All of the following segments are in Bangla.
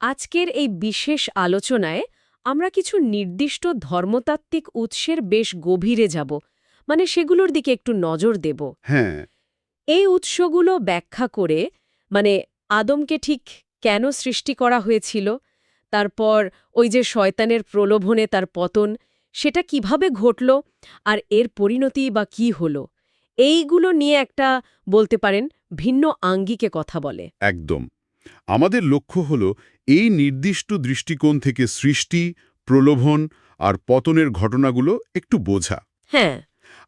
আজকের এই বিশেষ আলোচনায় আমরা কিছু নির্দিষ্ট ধর্মতাত্ত্বিক উৎসের বেশ গভীরে যাব। মানে সেগুলোর দিকে একটু নজর দেব। হ্যাঁ। এই উৎসগুলো ব্যাখ্যা করে মানে আদমকে ঠিক কেন সৃষ্টি করা হয়েছিল তারপর ওই যে শয়তানের প্রলোভনে তার পতন সেটা কীভাবে ঘটল আর এর পরিণতি বা কি হল এইগুলো নিয়ে একটা বলতে পারেন ভিন্ন আঙ্গিকে কথা বলে। একদম। আমাদের লক্ষ্য হল এই নির্দিষ্ট দৃষ্টিকোণ থেকে সৃষ্টি প্রলোভন আর পতনের ঘটনাগুলো একটু বোঝা। হ্যাঁ।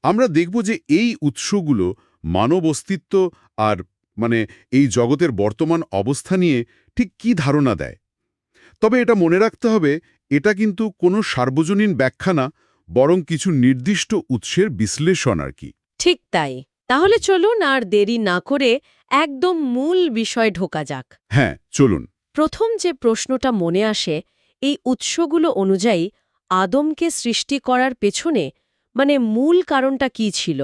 আমরা দেখব যে এই উৎসগুলো মানব অস্তিত্ব আর মানে এই জগতের বর্তমান অবস্থা নিয়ে ঠিক কি ধারণা দেয়। তবে এটা মনে রাখতে হবে এটা কিন্তু কোনো সার্বজনীন ব্যাখ্যা না বরং কিছু নির্দিষ্ট উৎসের বিশ্লেষণ আর কি। ঠিক তাই। তাহলে চলুন আর দেরি না করে একদম মূল বিষয় ঢোকা যাক। হ্যাঁ চলুন। প্রথম যে প্রশ্নটা মনে আসে এই উৎসগুলো অনুযায়ী আদমকে সৃষ্টি করার পেছনে মানে মূল কারণটা কি ছিল?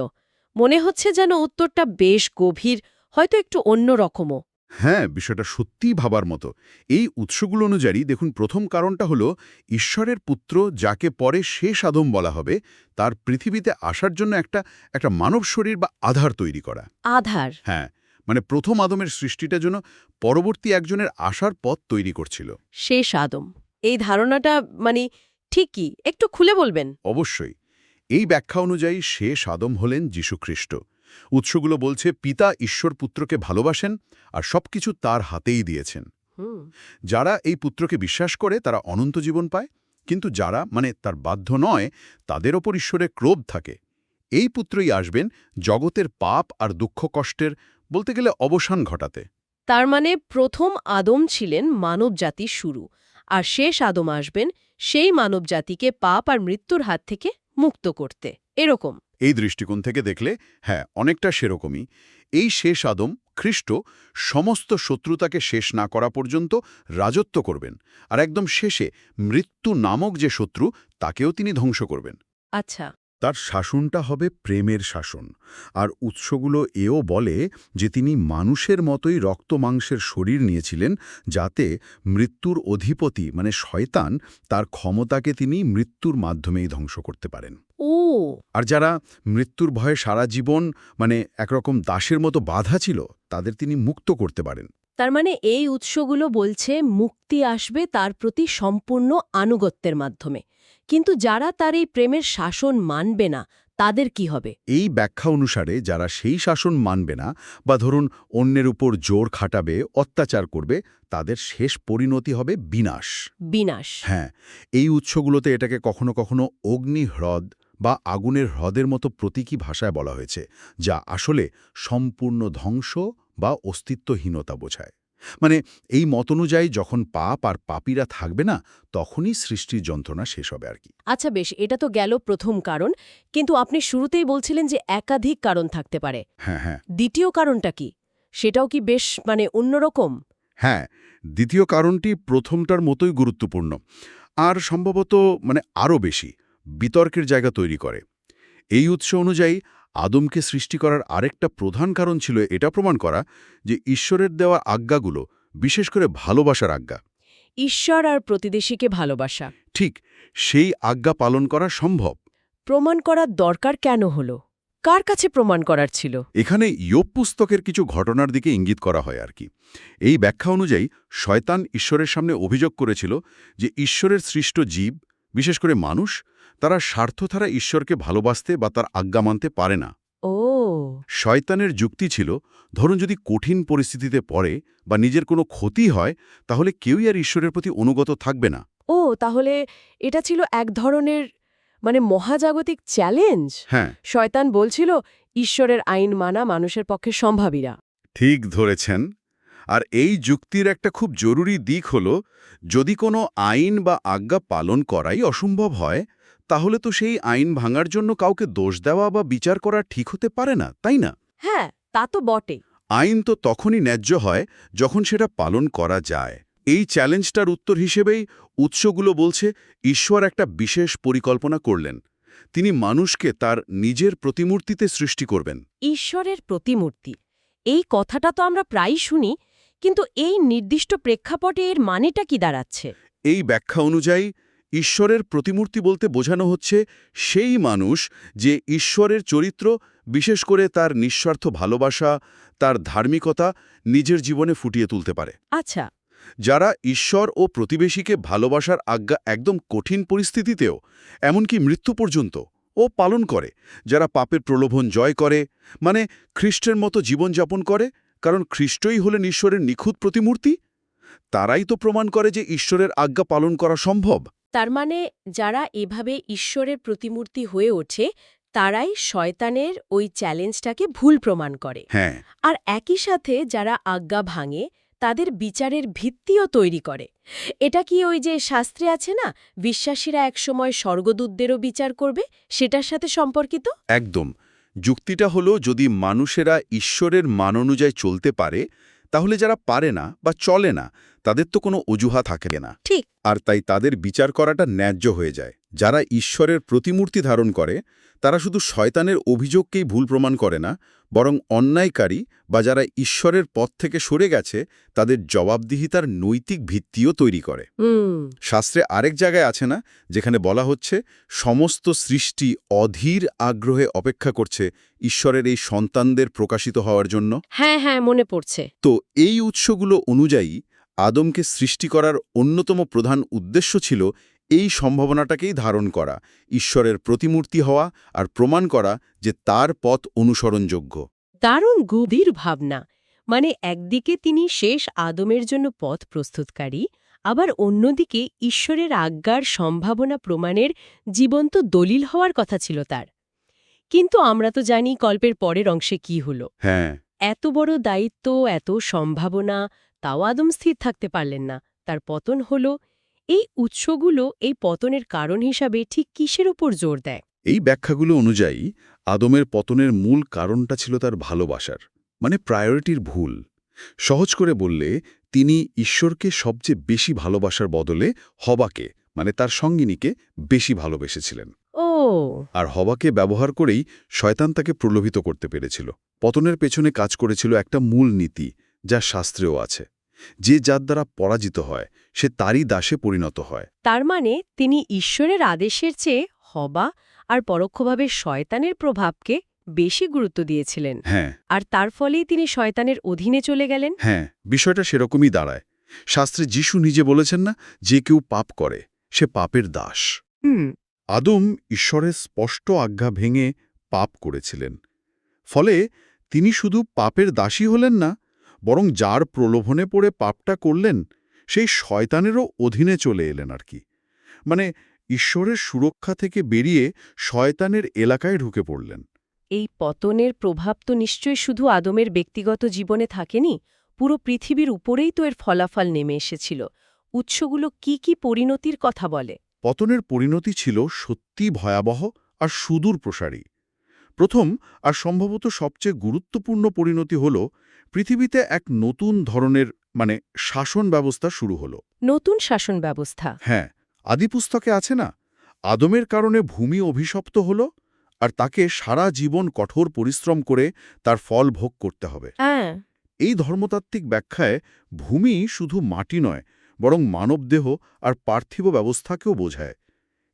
মনে হচ্ছে যেন উত্তরটা বেশ গভীর হয়তো একটু অন্য রকমও হ্যাঁ বিষয়টা সত্যিই ভাবার মতো। এই উৎসগুলো অনুযায়ী দেখুন প্রথম কারণটা হলো ঈশ্বরের পুত্র যাকে পরে শেষ আদম বলা হবে তার পৃথিবীতে আসার জন্য একটা একটা মানব শরীর বা আধার তৈরি করা। আধার। হ্যাঁ মানে প্রথম আদমের সৃষ্টিটা জন্য পরবর্তী একজনের আসার পথ তৈরি করছিল। শেষ আদম। এই ধারণাটা মানে ঠিকই একটু খুলে বলবেন? অবশ্যই। এই ব্যাখ্যা অনুযায়ী শেষ আদম হলেন যীশুখ্রিস্ট উৎসগুলো বলছে পিতা ঈশ্বর পুত্রকে ভালোবাসেন আর সবকিছু তার হাতেই দিয়েছেন। যারা এই পুত্রকে বিশ্বাস করে তারা অনন্ত জীবন পায়। কিন্তু যারা মানে তার বাধ্য নয় তাদের ওপর ঈশ্বরের ক্রোধ থাকে। এই পুত্রই আসবেন জগতের পাপ আর দুঃখ কষ্টের বলতে গেলে অবসান ঘটাতে। তার মানে প্রথম আদম ছিলেন মানবজাতির শুরু আর শেষ আদম আসবেন সেই মানবজাতিকে পাপ আর মৃত্যুর হাত থেকে মুক্ত করতে। এরকম। এই দৃষ্টিকোণ থেকে দেখলে হ্যাঁ অনেকটা সেরকমই। এই শেষ আদম, খ্রিস্ট, সমস্ত শত্রুতাকে শেষ না করা পর্যন্ত রাজত্ব করবেন আর একদম শেষে মৃত্যু নামক যে শত্রু, তাকেও তিনি ধ্বংস করবেন। আচ্ছা। তার শাসনটা হবে প্রেমের শাসন। আর উৎসগুলো এও বলে যে তিনি মানুষের মতোই রক্ত মাংসের শরীর নিয়েছিলেন যাতে মৃত্যুর অধিপতি মানে শয়তান তার ক্ষমতাকে তিনি মৃত্যুর মাধ্যমেই ধ্বংস করতে পারেন। ও। আর যারা মৃত্যুর ভয়ে সারা জীবন মানে একরকম দাসের মতো বাধা ছিল তাদের তিনি মুক্ত করতে পারেন। তার মানে এই উৎসগুলো বলছে মুক্তি আসবে তার প্রতি সম্পূর্ণ আনুগত্যের মাধ্যমে। কিন্তু যারা তার এই প্রেমের শাসন মানবে না তাদের কি হবে? এই ব্যাখ্যা অনুসারে যারা সেই শাসন মানবে না বা ধরুন অন্যের উপর জোর খাটাবে অত্যাচার করবে তাদের শেষ পরিণতি হবে বিনাশ। বিনাশ। হ্যাঁ এই উৎসগুলোতে এটাকে কখনো কখনো অগ্নি হ্রদ বা আগুনের হ্রদের মতো প্রতীকী ভাষায় বলা হয়েছে যা আসলে সম্পূর্ণ ধ্বংস বা অস্তিত্বহীনতা বোঝায়। মানে এই মত অনুযায়ী যখন পাপ আর পাপীরা থাকবে না তখনই সৃষ্টির যন্ত্রণা শেষ হবে আর কি। আচ্ছা বেশ এটা তো গেল প্রথম কারণ। কিন্তু আপনি শুরুতেই বলছিলেন যে একাধিক কারণ থাকতে পারে। হ্যাঁ হ্যাঁ। দ্বিতীয় কারণটা কি? সেটাও কি বেশ মানে অন্যরকম হ্যাঁ দ্বিতীয় কারণটি প্রথমটার মতোই গুরুত্বপূর্ণ। আর সম্ভবত মানে আরও বেশি বিতর্কের জায়গা তৈরি করে। এই উৎস অনুযায়ী আদমকে সৃষ্টি করার আরেকটা প্রধান কারণ ছিল এটা প্রমাণ করা যে ঈশ্বরের দেওয়া আজ্ঞাগুলো বিশেষ করে ভালোবাসার আজ্ঞা। ঈশ্বর আর প্রতিদেশীকে ভালোবাসা। ঠিক সেই আজ্ঞা পালন করা সম্ভব। প্রমাণ করার দরকার কেন হলো? কার কাছে প্রমাণ করার ছিল? এখানে ইয়োপ পুস্তকের কিছু ঘটনার দিকে ইঙ্গিত করা হয় আর কি। এই ব্যাখ্যা অনুযায়ী শয়তান ঈশ্বরের সামনে অভিযোগ করেছিল যে ঈশ্বরের সৃষ্ট জীব বিশেষ করে মানুষ তারা স্বার্থ ছাড়া ঈশ্বরকে ভালোবাসতে বা তার আজ্ঞা মানতে পারে না। ও। শয়তানের যুক্তি ছিল ধরুন যদি কঠিন পরিস্থিতিতে পড়ে বা নিজের কোনো ক্ষতি হয় তাহলে কেউই আর ঈশ্বরের প্রতি অনুগত থাকবে না। ও তাহলে এটা ছিল এক ধরনের মানে মহাজাগতিক চ্যালেঞ্জ? হ্যাঁ। শয়তান বলছিল ঈশ্বরের আইন মানা মানুষের পক্ষে সম্ভাবীরা। ঠিক ধরেছেন। আর এই যুক্তির একটা খুব জরুরি দিক হল যদি কোনো আইন বা আজ্ঞা পালন করাই অসম্ভব হয় তাহলে তো সেই আইন ভাঙার জন্য কাউকে দোষ দেওয়া বা বিচার করা ঠিক হতে পারে না তাই না? হ্যাঁ তা তো বটে। আইন তো তখনই ন্যায্য হয় যখন সেটা পালন করা যায়। এই চ্যালেঞ্জটার উত্তর হিসেবেই উৎসগুলো বলছে ঈশ্বর একটা বিশেষ পরিকল্পনা করলেন। তিনি মানুষকে তার নিজের প্রতিমূর্তিতে সৃষ্টি করবেন। ঈশ্বরের প্রতিমূর্তি। এই কথাটা তো আমরা প্রায়ই শুনি কিন্তু এই নির্দিষ্ট প্রেক্ষাপটে এর মানেটা কি দাঁড়াচ্ছে? এই ব্যাখ্যা অনুযায়ী ঈশ্বরের প্রতিমূর্তি বলতে বোঝানো হচ্ছে সেই মানুষ যে ঈশ্বরের চরিত্র বিশেষ করে তার নিঃস্বার্থ ভালোবাসা তার ধার্মিকতা নিজের জীবনে ফুটিয়ে তুলতে পারে। আচ্ছা। যারা ঈশ্বর ও প্রতিবেশীকে ভালোবাসার আজ্ঞা একদম কঠিন পরিস্থিতিতেও এমনকি মৃত্যু পর্যন্ত ও পালন করে যারা পাপের প্রলোভন জয় করে মানে খ্রিস্টের মতো জীবনযাপন করে কারণ খ্রিস্টই হলেন ঈশ্বরের নিখুঁত প্রতিমূর্তি? তারাই তো প্রমাণ করে যে ঈশ্বরের আজ্ঞা পালন করা সম্ভব। তার মানে যারা এভাবে ঈশ্বরের প্রতিমূর্তি হয়ে ওঠে তারাই শয়তানের ওই চ্যালেঞ্জটাকে ভুল প্রমাণ করে। হ্যাঁ। আর একই সাথে যারা আজ্ঞা ভাঙে তাদের বিচারের ভিত্তিও তৈরি করে। এটা কি ওই যে শাস্ত্রে আছে না? বিশ্বাসীরা একসময় স্বর্গদূতদেরও বিচার করবে? সেটার সাথে সম্পর্কিত? একদম। যুক্তিটা হলো যদি মানুষেরা ঈশ্বরের মান অনুযায়ী চলতে পারে তাহলে যারা পারে না বা চলে না তাদের তো কোনো অজুহা থাকে না। ঠিক। আর তাই তাদের বিচার করাটা ন্যায্য হয়ে যায়। যারা ঈশ্বরের প্রতিমূর্তি ধারণ করে তারা শুধু শয়তানের অভিযোগকেই ভুল প্রমাণ করে না বরং অন্যায়কারী বা যারা ঈশ্বরের পথ থেকে সরে গেছে তাদের জবাবদিহিতার নৈতিক ভিত্তিও তৈরি করে। শাস্ত্রে আরেক জায়গায় আছে না যেখানে বলা হচ্ছে সমস্ত সৃষ্টি অধীর আগ্রহে অপেক্ষা করছে ঈশ্বরের এই সন্তানদের প্রকাশিত হওয়ার জন্য। হ্যাঁ হ্যাঁ মনে পড়ছে। তো এই উৎসগুলো অনুযায়ী আদমকে সৃষ্টি করার অন্যতম প্রধান উদ্দেশ্য ছিল এই সম্ভাবনাটাকেই ধারণ করা ঈশ্বরের প্রতিমূর্তি হওয়া আর প্রমাণ করা যে তার পথ অনুসরণযোগ্য। দারুণ গভীর ভাবনা। মানে একদিকে তিনি শেষ আদমের জন্য পথ প্রস্তুতকারী আবার অন্যদিকে ঈশ্বরের আজ্ঞার সম্ভাবনা প্রমাণের জীবন্ত দলিল হওয়ার কথা ছিল তার। কিন্তু আমরা তো জানি গল্পের পরের অংশে কি হলো। হ্যাঁ। এত বড় দায়িত্ব এত সম্ভাবনা তাও আদম স্থির থাকতে পারলেন না। তার পতন হল এই উৎসগুলো এই পতনের কারণ হিসাবে ঠিক কিসের উপর জোর দেয়? এই ব্যাখ্যাগুলো অনুযায়ী আদমের পতনের মূল কারণটা ছিল তার ভালোবাসার মানে প্রায়োরিটির ভুল। সহজ করে বললে তিনি ঈশ্বরকে সবচেয়ে বেশি ভালোবাসার বদলে হবাকে মানে তার সঙ্গিনীকে বেশি ভালোবেসেছিলেন। ও। আর হবাকে ব্যবহার করেই শয়তান তাকে প্রলোভিত করতে পেরেছিল। পতনের পেছনে কাজ করেছিল একটা মূল নীতি যা শাস্ত্রেও আছে। যে যার দ্বারা পরাজিত হয় সে তারই দাসে পরিণত হয়। তার মানে তিনি ঈশ্বরের আদেশের চেয়ে হবা আর পরোক্ষভাবে শয়তানের প্রভাবকে বেশি গুরুত্ব দিয়েছিলেন। হ্যাঁ। আর তার ফলেই তিনি শয়তানের অধীনে চলে গেলেন। হ্যাঁ বিষয়টা সেরকমই দাঁড়ায়। শাস্ত্রে যিশু নিজে বলেছেন না যে কেউ পাপ করে সে পাপের দাস। হুম। আদম ঈশ্বরের স্পষ্ট আজ্ঞা ভেঙে পাপ করেছিলেন। ফলে তিনি শুধু পাপের দাসী হলেন না বরং যার প্রলোভনে পড়ে পাপটা করলেন সেই শয়তানেরও অধীনে চলে এলেন আর কি। মানে ঈশ্বরের সুরক্ষা থেকে বেরিয়ে শয়তানের এলাকায় ঢুকে পড়লেন। এই পতনের প্রভাব তো নিশ্চয়ই শুধু আদমের ব্যক্তিগত জীবনে থাকেনি পুরো পৃথিবীর উপরেই তো এর ফলাফল নেমে এসেছিল। উৎসগুলো কি কি পরিণতির কথা বলে? পতনের পরিণতি ছিল সত্যি ভয়াবহ আর সুদূর প্রসারী প্রথম আর সম্ভবত সবচেয়ে গুরুত্বপূর্ণ পরিণতি হল পৃথিবীতে এক নতুন ধরনের মানে শাসন ব্যবস্থা শুরু হলো। নতুন শাসন ব্যবস্থা? হ্যাঁ আদিপুস্তকে আছে না? আদমের কারণে ভূমি অভিশপ্ত হল আর তাকে সারা জীবন কঠোর পরিশ্রম করে তার ফল ভোগ করতে হবে। হ্যাঁ। এই ধর্মতাত্ত্বিক ব্যাখ্যায় ভূমি শুধু মাটি নয় বরং মানবদেহ আর পার্থিব ব্যবস্থাকেও বোঝায়।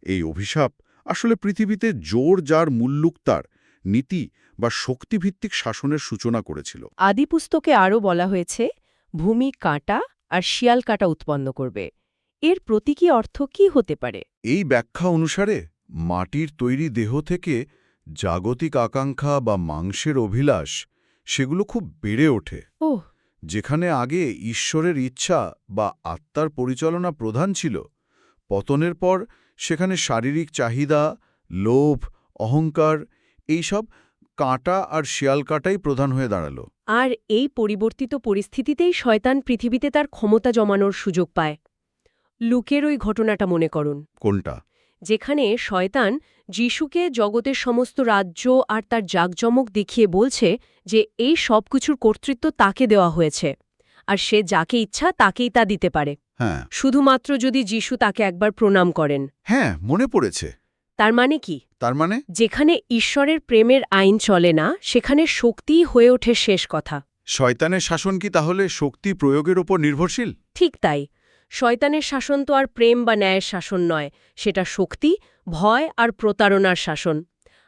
এই অভিশাপ আসলে পৃথিবীতে জোর যার মূল্যুক্তার নীতি বা শক্তিভিত্তিক শাসনের সূচনা করেছিল। আদিপুস্তকে আরও বলা হয়েছে ভূমি কাঁটা আর শিয়াল কাঁটা উৎপন্ন করবে। এর প্রতীকী অর্থ কি হতে পারে? এই ব্যাখ্যা অনুসারে মাটির তৈরি দেহ থেকে জাগতিক আকাঙ্ক্ষা বা মাংসের অভিলাষ সেগুলো খুব বেড়ে ওঠে। ওহ। যেখানে আগে ঈশ্বরের ইচ্ছা বা আত্মার পরিচালনা প্রধান ছিল পতনের পর সেখানে শারীরিক চাহিদা লোভ অহংকার এইসব কাঁটা আর শিয়াল কাঁটাই প্রধান হয়ে দাঁড়াল। আর এই পরিবর্তিত পরিস্থিতিতেই শয়তান পৃথিবীতে তার ক্ষমতা জমানোর সুযোগ পায়। লুকের ওই ঘটনাটা মনে করুন। কোনটা? যেখানে শয়তান যিশুকে জগতের সমস্ত রাজ্য আর তার জাকজমক দেখিয়ে বলছে যে এই সব কিছুর কর্তৃত্ব তাকে দেওয়া হয়েছে। আর সে যাকে ইচ্ছা তাকেই তা দিতে পারে। হ্যাঁ। শুধুমাত্র যদি যিশু তাকে একবার প্রণাম করেন। হ্যাঁ মনে পড়েছে। তার মানে কি? তার মানে? যেখানে ঈশ্বরের প্রেমের আইন চলে না সেখানে শক্তিই হয়ে ওঠে শেষ কথা। শয়তানের শাসন কি তাহলে শক্তি প্রয়োগের ওপর নির্ভরশীল? ঠিক তাই। শয়তানের শাসন তো আর প্রেম বা ন্যায়ের শাসন নয় সেটা শক্তি ভয় আর প্রতারণার শাসন।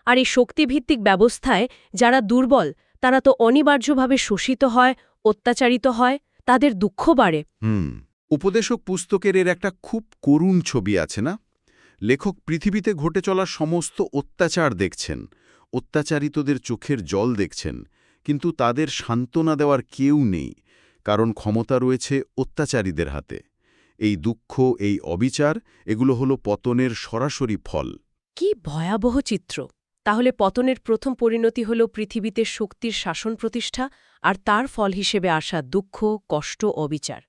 আর এই শক্তিভিত্তিক ব্যবস্থায় যারা দুর্বল তারা তো অনিবার্যভাবে শোষিত হয় অত্যাচারিত হয় তাদের দুঃখ বাড়ে। হুম। উপদেশক পুস্তকের এর একটা খুব করুণ ছবি আছে না? লেখক পৃথিবীতে ঘটে চলা সমস্ত অত্যাচার দেখছেন অত্যাচারিতদের চোখের জল দেখছেন কিন্তু তাদের সান্ত্বনা দেওয়ার কেউ নেই কারণ ক্ষমতা রয়েছে অত্যাচারীদের হাতে। এই দুঃখ এই অবিচার এগুলো হলো পতনের সরাসরি ফল। কি ভয়াবহ চিত্র! তাহলে পতনের প্রথম পরিণতি হল পৃথিবীতে শক্তির শাসন প্রতিষ্ঠা আর তার ফল হিসেবে আসা দুঃখ কষ্ট অবিচার।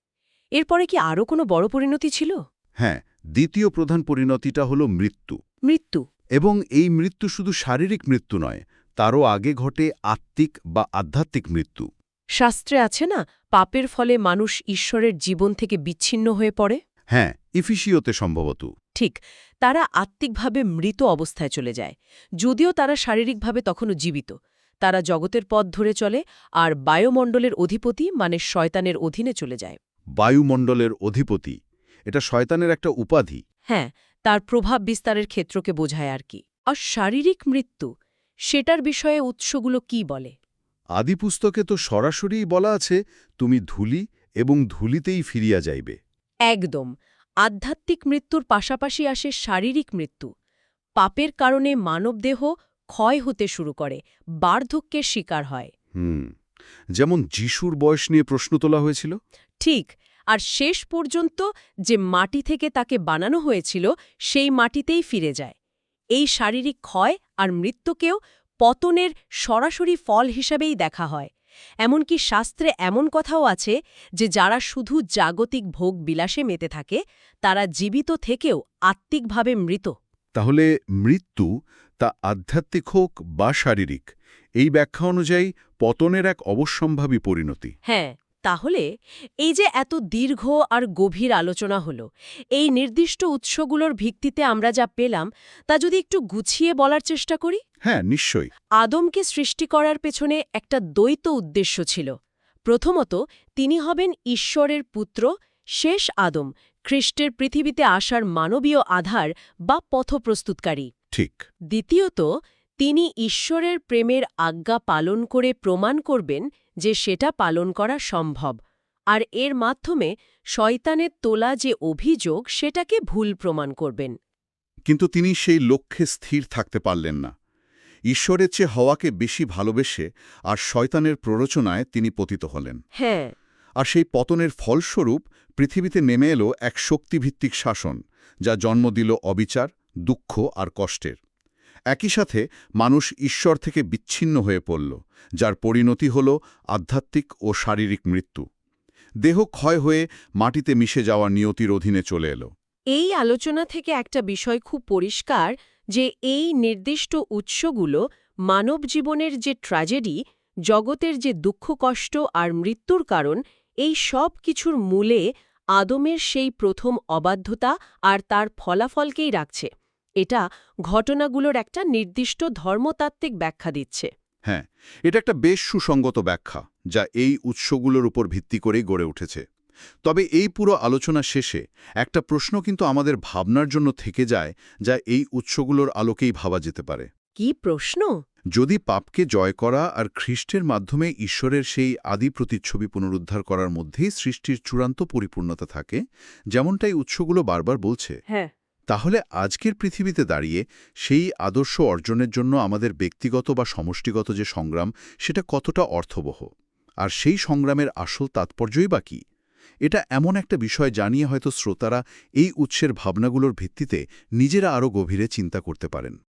এরপরে কি আরও কোনো বড় পরিণতি ছিল? হ্যাঁ দ্বিতীয় প্রধান পরিণতিটা হল মৃত্যু। মৃত্যু। এবং এই মৃত্যু শুধু শারীরিক মৃত্যু নয় তারও আগে ঘটে আত্মিক বা আধ্যাত্মিক মৃত্যু। শাস্ত্রে আছে না পাপের ফলে মানুষ ঈশ্বরের জীবন থেকে বিচ্ছিন্ন হয়ে পড়ে? হ্যাঁ ইফিসিওতে সম্ভবত। ঠিক তারা আত্মিকভাবে মৃত অবস্থায় চলে যায়। যদিও তারা শারীরিকভাবে তখনও জীবিত। তারা জগতের পথ ধরে চলে আর বায়ুমণ্ডলের অধিপতি মানে শয়তানের অধীনে চলে যায়। বায়ুমণ্ডলের অধিপতি এটা শয়তানের একটা উপাধি। হ্যাঁ তার প্রভাব বিস্তারের ক্ষেত্রকে বোঝায় আর কি। আর শারীরিক মৃত্যু সেটার বিষয়ে উৎসগুলো কি বলে? আদিপুস্তকে তো সরাসরিই বলা আছে তুমি ধুলি এবং ধুলিতেই ফিরিয়া যাইবে। একদম। আধ্যাত্মিক মৃত্যুর পাশাপাশি আসে শারীরিক মৃত্যু। পাপের কারণে মানবদেহ ক্ষয় হতে শুরু করে বার্ধক্যের শিকার হয়। হুম। যেমন যিশুর বয়স নিয়ে প্রশ্ন তোলা হয়েছিল? ঠিক আর শেষ পর্যন্ত যে মাটি থেকে তাকে বানানো হয়েছিল সেই মাটিতেই ফিরে যায়। এই শারীরিক ক্ষয় আর মৃত্যুকেও পতনের সরাসরি ফল হিসাবেই দেখা হয়। এমনকি শাস্ত্রে এমন কথাও আছে যে যারা শুধু জাগতিক ভোগ বিলাসে মেতে থাকে তারা জীবিত থেকেও আত্মিকভাবে মৃত। তাহলে মৃত্যু তা আধ্যাত্মিক হোক বা শারীরিক এই ব্যাখ্যা অনুযায়ী পতনের এক অবশ্যম্ভাবী পরিণতি। হ্যাঁ। তাহলে এই যে এত দীর্ঘ আর গভীর আলোচনা হলো এই নির্দিষ্ট উৎসগুলোর ভিত্তিতে আমরা যা পেলাম তা যদি একটু গুছিয়ে বলার চেষ্টা করি? হ্যাঁ নিশ্চয়ই। আদমকে সৃষ্টি করার পেছনে একটা দ্বৈত উদ্দেশ্য ছিল। প্রথমত তিনি হবেন ঈশ্বরের পুত্র শেষ আদম খ্রিস্টের পৃথিবীতে আসার মানবীয় আধার বা পথপ্রস্তুতকারী। ঠিক। দ্বিতীয়ত তিনি ঈশ্বরের প্রেমের আজ্ঞা পালন করে প্রমাণ করবেন যে সেটা পালন করা সম্ভব আর এর মাধ্যমে শয়তানের তোলা যে অভিযোগ সেটাকে ভুল প্রমাণ করবেন। কিন্তু তিনি সেই লক্ষ্যে স্থির থাকতে পারলেন না। ঈশ্বরের চেয়ে হওয়াকে বেশি ভালোবেসে আর শয়তানের প্ররোচনায় তিনি পতিত হলেন। হ্যাঁ। আর সেই পতনের ফলস্বরূপ পৃথিবীতে নেমে এলো এক শক্তিভিত্তিক শাসন যা জন্ম দিল অবিচার দুঃখ আর কষ্টের। একই সাথে মানুষ ঈশ্বর থেকে বিচ্ছিন্ন হয়ে পড়ল, যার পরিণতি হল আধ্যাত্মিক ও শারীরিক মৃত্যু। দেহ ক্ষয় হয়ে মাটিতে মিশে যাওয়া নিয়তির অধীনে চলে এলো। এই আলোচনা থেকে একটা বিষয় খুব পরিষ্কার যে এই নির্দিষ্ট উৎসগুলো মানব জীবনের যে ট্র্যাজেডি, জগতের যে দুঃখ, কষ্ট আর মৃত্যুর কারণ, এই সব কিছুর মূলে আদমের সেই প্রথম অবাধ্যতা আর তার ফলাফলকেই রাখছে। এটা ঘটনাগুলোর একটা নির্দিষ্ট ধর্মতাত্ত্বিক ব্যাখ্যা দিচ্ছে। হ্যাঁ এটা একটা বেশ সুসঙ্গত ব্যাখ্যা যা এই উৎসগুলোর উপর ভিত্তি করেই গড়ে উঠেছে। তবে এই পুরো আলোচনা শেষে একটা প্রশ্ন কিন্তু আমাদের ভাবনার জন্য থেকে যায় যা এই উৎসগুলোর আলোকেই ভাবা যেতে পারে। কি প্রশ্ন? যদি পাপকে জয় করা আর খ্রিস্টের মাধ্যমে ঈশ্বরের সেই আদি প্রতিচ্ছবি পুনরুদ্ধার করার মধ্যেই সৃষ্টির চূড়ান্ত পরিপূর্ণতা থাকে যেমনটাই উৎসগুলো বারবার বলছে হ্যাঁ। তাহলে আজকের পৃথিবীতে দাঁড়িয়ে সেই আদর্শ অর্জনের জন্য আমাদের ব্যক্তিগত বা সমষ্টিগত যে সংগ্রাম, সেটা কতটা অর্থবহ? আর সেই সংগ্রামের আসল তাৎপর্যই বা কী? এটা এমন একটা বিষয় জানিয়ে হয়তো শ্রোতারা এই উৎসের ভাবনাগুলোর ভিত্তিতে নিজেরা আরও গভীরে চিন্তা করতে পারেন।